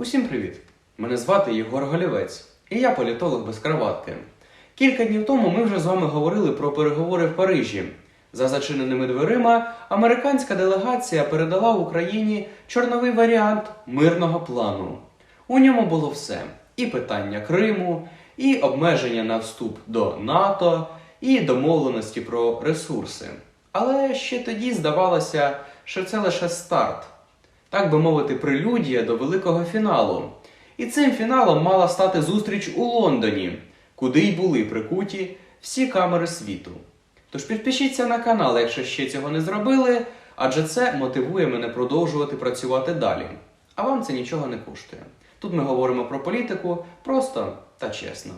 Усім привіт! Мене звати Єгор Голівець, і я політолог без краватки. Кілька днів тому ми вже з вами говорили про переговори в Парижі. За зачиненими дверима американська делегація передала Україні чорновий варіант мирного плану. У ньому було все: і питання Криму, і обмеження на вступ до НАТО, і домовленості про ресурси. Але ще тоді здавалося, що це лише старт так би мовити, прелюдія до великого фіналу. І цим фіналом мала стати зустріч у Лондоні, куди й були прикуті всі камери світу. Тож підпишіться на канал, якщо ще цього не зробили, адже це мотивує мене продовжувати працювати далі. А вам це нічого не коштує. Тут ми говоримо про політику просто та чесно.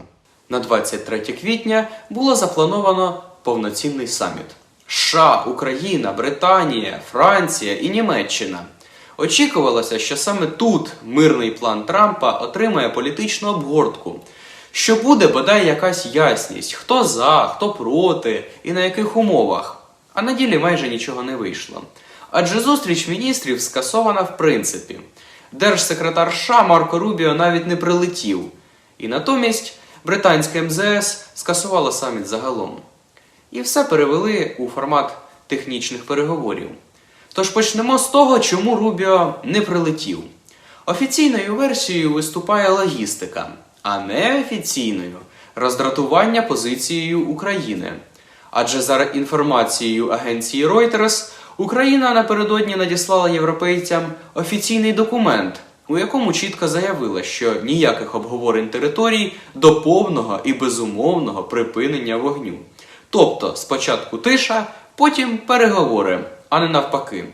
На 23 квітня було заплановано повноцінний саміт. США, Україна, Британія, Франція і Німеччина. Очікувалося, що саме тут мирний план Трампа отримає політичну обгортку, що буде бодай якась ясність, хто за, хто проти і на яких умовах. А на ділі майже нічого не вийшло. Адже зустріч міністрів скасована в принципі. Держсекретар США Марко Рубіо навіть не прилетів. І натомість британське МЗС скасувало саміт загалом. І все перевели у формат технічних переговорів. Тож почнемо з того, чому Рубіо не прилетів. Офіційною версією виступає логістика, а неофіційною роздратування позицією України. Адже за інформацією агенції Reuters, Україна напередодні надіслала європейцям офіційний документ, у якому чітко заявила, що ніяких обговорень територій до повного і безумовного припинення вогню. Тобто спочатку тиша, потім переговори, а не навпаки.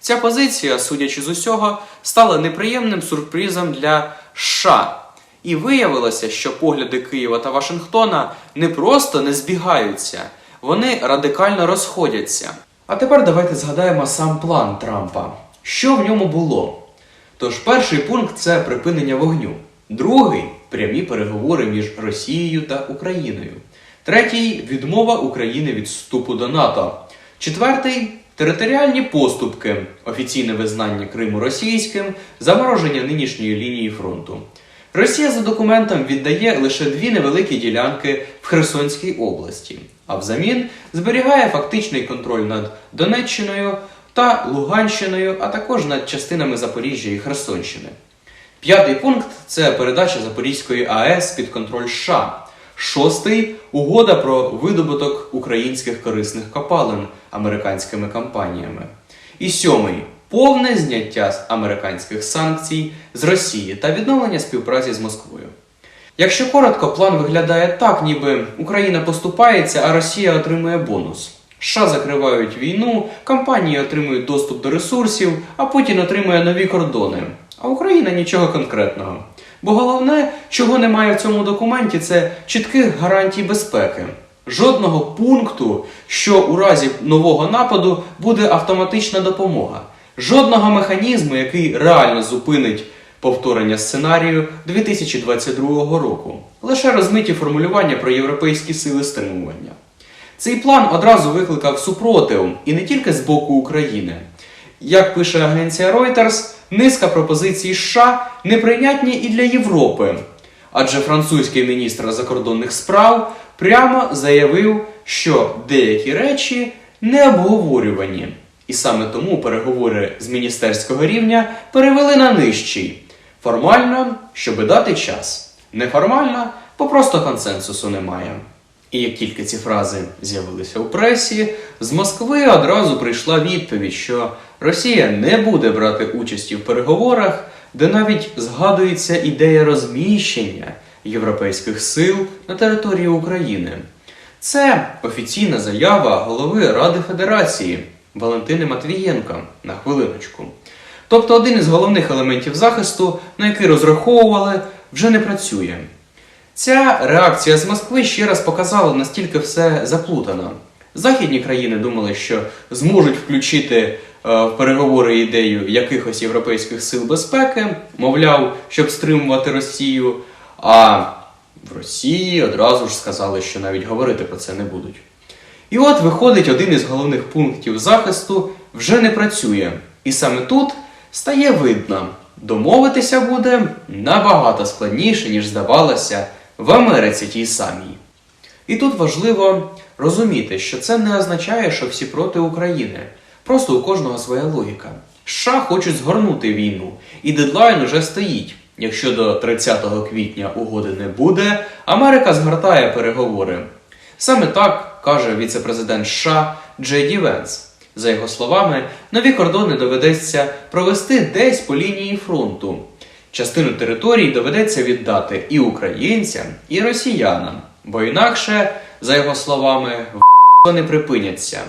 Ця позиція, судячи з усього, стала неприємним сюрпризом для США. І виявилося, що погляди Києва та Вашингтона не просто не збігаються, вони радикально розходяться. А тепер давайте згадаємо сам план Трампа. Що в ньому було? Тож перший пункт це припинення вогню, другий прямі переговори між Росією та Україною. Третій відмова України від вступу до НАТО. Четвертий територіальні поступки, офіційне визнання Криму російським, замороження нинішньої лінії фронту. Росія за документом віддає лише дві невеликі ділянки в Херсонській області, а взамін зберігає фактичний контроль над Донеччиною та Луганщиною, а також над частинами Запоріжжя і Херсонщини. П'ятий пункт це передача Запорізької АЕС під контроль США. Шостий угода про видобуток українських корисних копалин американськими компаніями. І сьомий повне зняття американських санкцій з Росії та відновлення співпраці з Москвою. Якщо коротко, план виглядає так, ніби Україна поступається, а Росія отримує бонус. США закривають війну, компанії отримують доступ до ресурсів, а Путін отримує нові кордони. А Україна нічого конкретного. Бо головне, чого немає в цьому документі, це чітких гарантій безпеки. Жодного пункту, що у разі нового нападу буде автоматична допомога. Жодного механізму, який реально зупинить повторення сценарію 2022 року. Лише розмиті формулювання про європейські сили стримування. Цей план одразу викликав супротив і не тільки з боку України. Як пише агенція Reuters, низка пропозицій США неприйнятні і для Європи. Адже французький міністр закордонних справ прямо заявив, що деякі речі не обговорювані. І саме тому переговори з міністерського рівня перевели на нижчий. Формально, щоби дати час. Неформально, бо просто консенсусу немає. І як тільки ці фрази з'явилися у пресі, з Москви одразу прийшла відповідь, що Росія не буде брати участі в переговорах, де навіть згадується ідея розміщення європейських сил на території України. Це офіційна заява голови Ради Федерації Валентини Матвієнка на хвилиночку. Тобто один із головних елементів захисту, на який розраховували, вже не працює. Ця реакція з Москви ще раз показала, настільки все заплутано. Західні країни думали, що зможуть включити в переговори ідею якихось європейських сил безпеки, мовляв, щоб стримувати Росію. А в Росії одразу ж сказали, що навіть говорити про це не будуть. І от виходить, один із головних пунктів захисту вже не працює. І саме тут стає видно, домовитися буде набагато складніше, ніж здавалося в Америці тій самій. І тут важливо розуміти, що це не означає, що всі проти України. Просто у кожного своя логіка. США хочуть згорнути війну, і дедлайн уже стоїть. Якщо до 30 квітня угоди не буде, Америка згортає переговори. Саме так каже віце-президент США Джей Ді Венс. За його словами, нові кордони доведеться провести десь по лінії фронту. Частину територій доведеться віддати і українцям, і росіянам, бо інакше, за його словами, в не припиняться.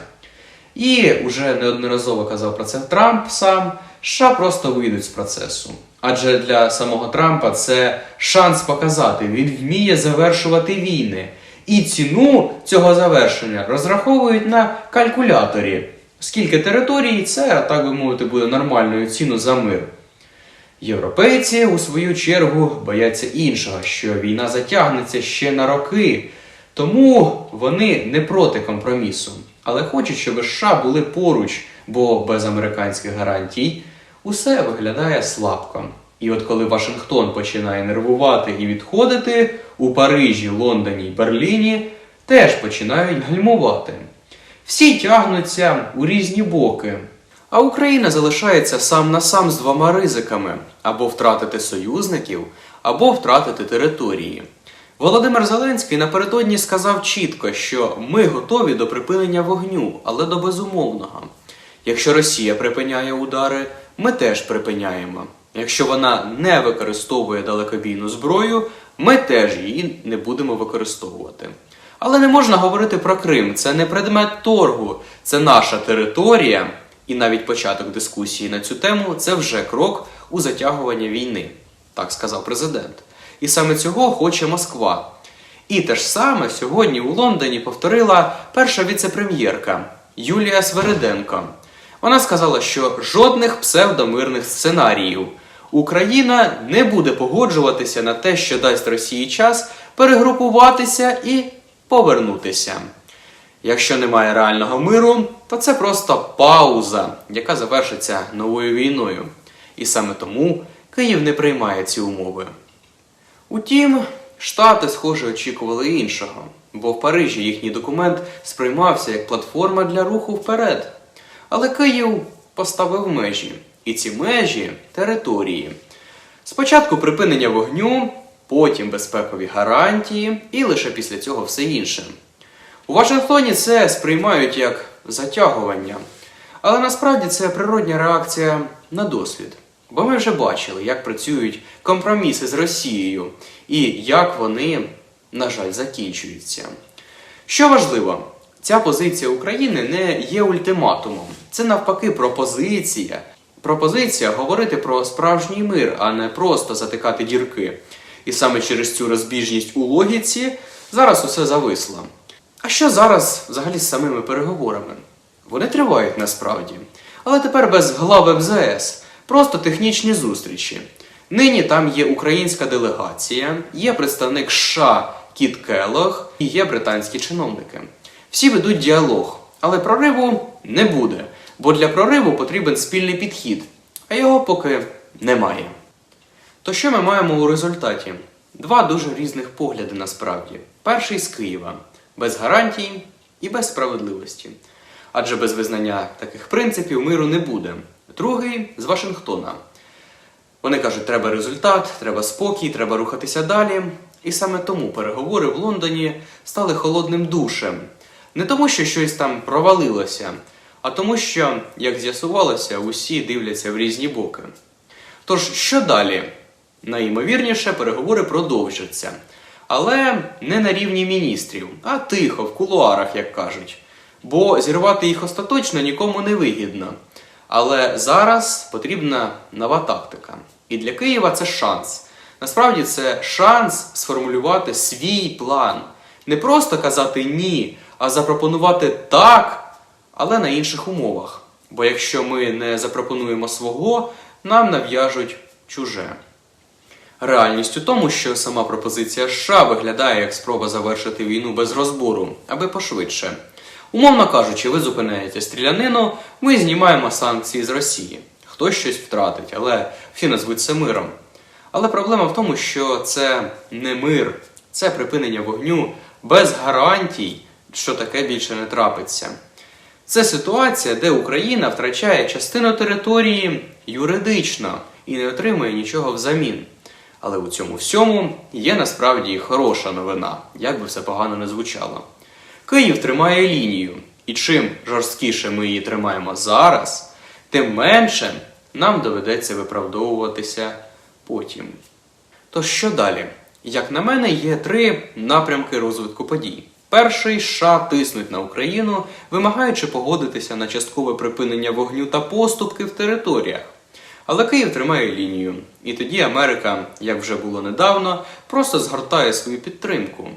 І уже неодноразово казав про це Трамп сам, США просто вийдуть з процесу. Адже для самого Трампа це шанс показати, він вміє завершувати війни. І ціну цього завершення розраховують на калькуляторі. Скільки територій, це, так би мовити, буде нормальною ціну за мир. Європейці, у свою чергу, бояться іншого, що війна затягнеться ще на роки. Тому вони не проти компромісу, але хочуть, щоб США були поруч, бо без американських гарантій усе виглядає слабко. І от коли Вашингтон починає нервувати і відходити, у Парижі, Лондоні й Берліні теж починають гальмувати. Всі тягнуться у різні боки. А Україна залишається сам на сам з двома ризиками: або втратити союзників, або втратити території. Володимир Зеленський напередодні сказав чітко, що ми готові до припинення вогню, але до безумовного. Якщо Росія припиняє удари, ми теж припиняємо. Якщо вона не використовує далекобійну зброю, ми теж її не будемо використовувати. Але не можна говорити про Крим. Це не предмет торгу, це наша територія, і навіть початок дискусії на цю тему це вже крок у затягування війни, так сказав президент. І саме цього хоче Москва. І те ж саме сьогодні у Лондоні повторила перша віце-прем'єрка Юлія Свериденко. Вона сказала, що жодних псевдомирних сценаріїв. Україна не буде погоджуватися на те, що дасть Росії час перегрупуватися і повернутися. Якщо немає реального миру, то це просто пауза, яка завершиться новою війною. І саме тому Київ не приймає ці умови. Утім, Штати, схоже, очікували іншого, бо в Парижі їхній документ сприймався як платформа для руху вперед. Але Київ поставив межі, і ці межі території. Спочатку припинення вогню, потім безпекові гарантії, і лише після цього все інше. У Вашингтоні це сприймають як затягування, але насправді це природня реакція на досвід. Бо ми вже бачили, як працюють компроміси з Росією і як вони, на жаль, закінчуються. Що важливо, ця позиція України не є ультиматумом. Це навпаки пропозиція. Пропозиція говорити про справжній мир, а не просто затикати дірки. І саме через цю розбіжність у логіці зараз усе зависло. А що зараз взагалі з самими переговорами? Вони тривають насправді. Але тепер без глави МЗС, просто технічні зустрічі. Нині там є українська делегація, є представник США Кіт Келлог і є британські чиновники. Всі ведуть діалог, але прориву не буде, бо для прориву потрібен спільний підхід, а його поки немає. То що ми маємо у результаті? Два дуже різних погляди насправді. Перший з Києва, без гарантій і без справедливості. Адже без визнання таких принципів миру не буде. Другий з Вашингтона. Вони кажуть, треба результат, треба спокій, треба рухатися далі. І саме тому переговори в Лондоні стали холодним душем. Не тому, що щось там провалилося, а тому, що, як з'ясувалося, усі дивляться в різні боки. Тож, що далі? Найімовірніше, переговори продовжаться. Але не на рівні міністрів, а тихо, в кулуарах, як кажуть. Бо зірвати їх остаточно нікому не вигідно. Але зараз потрібна нова тактика. І для Києва це шанс. Насправді це шанс сформулювати свій план. Не просто казати ні, а запропонувати так, але на інших умовах. Бо якщо ми не запропонуємо свого, нам нав'яжуть чуже. Реальність у тому, що сама пропозиція США виглядає як спроба завершити війну без розбору, аби пошвидше. Умовно кажучи, ви зупиняєте стрілянину, ми знімаємо санкції з Росії. хтось щось втратить, але всі назвуть це миром. Але проблема в тому, що це не мир, це припинення вогню без гарантій, що таке більше не трапиться. Це ситуація, де Україна втрачає частину території юридично і не отримує нічого взамін. Але у цьому всьому є насправді хороша новина, як би все погано не звучало. Київ тримає лінію, і чим жорсткіше ми її тримаємо зараз, тим менше нам доведеться виправдовуватися потім. Тож що далі? Як на мене, є три напрямки розвитку подій. Перший США тиснуть на Україну, вимагаючи погодитися на часткове припинення вогню та поступки в територіях. Але Київ тримає лінію, і тоді Америка, як вже було недавно, просто згортає свою підтримку.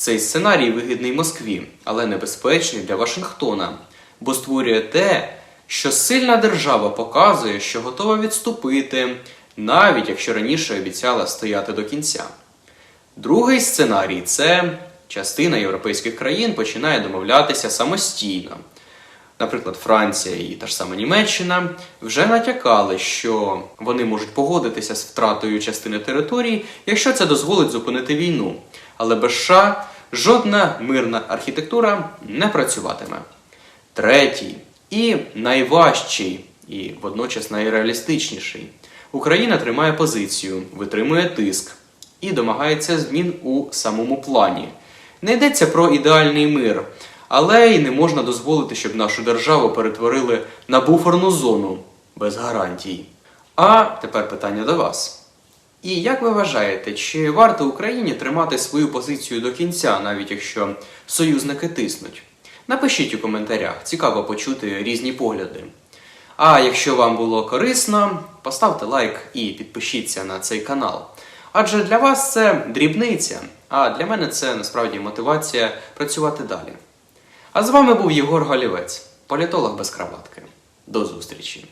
Цей сценарій вигідний Москві, але небезпечний для Вашингтона, бо створює те, що сильна держава показує, що готова відступити, навіть якщо раніше обіцяла стояти до кінця. Другий сценарій це частина європейських країн починає домовлятися самостійно. Наприклад, Франція і та ж сама Німеччина вже натякали, що вони можуть погодитися з втратою частини території, якщо це дозволить зупинити війну. Але без США жодна мирна архітектура не працюватиме. Третій і найважчий, і водночас найреалістичніший. Україна тримає позицію, витримує тиск і домагається змін у самому плані. Не йдеться про ідеальний мир, але й не можна дозволити, щоб нашу державу перетворили на буферну зону без гарантій. А тепер питання до вас. І як ви вважаєте, чи варто Україні тримати свою позицію до кінця, навіть якщо союзники тиснуть? Напишіть у коментарях, цікаво почути різні погляди. А якщо вам було корисно, поставте лайк і підпишіться на цей канал. Адже для вас це дрібниця, а для мене це насправді мотивація працювати далі. А з вами був Єгор Галівець, політолог без краватки. До зустрічі!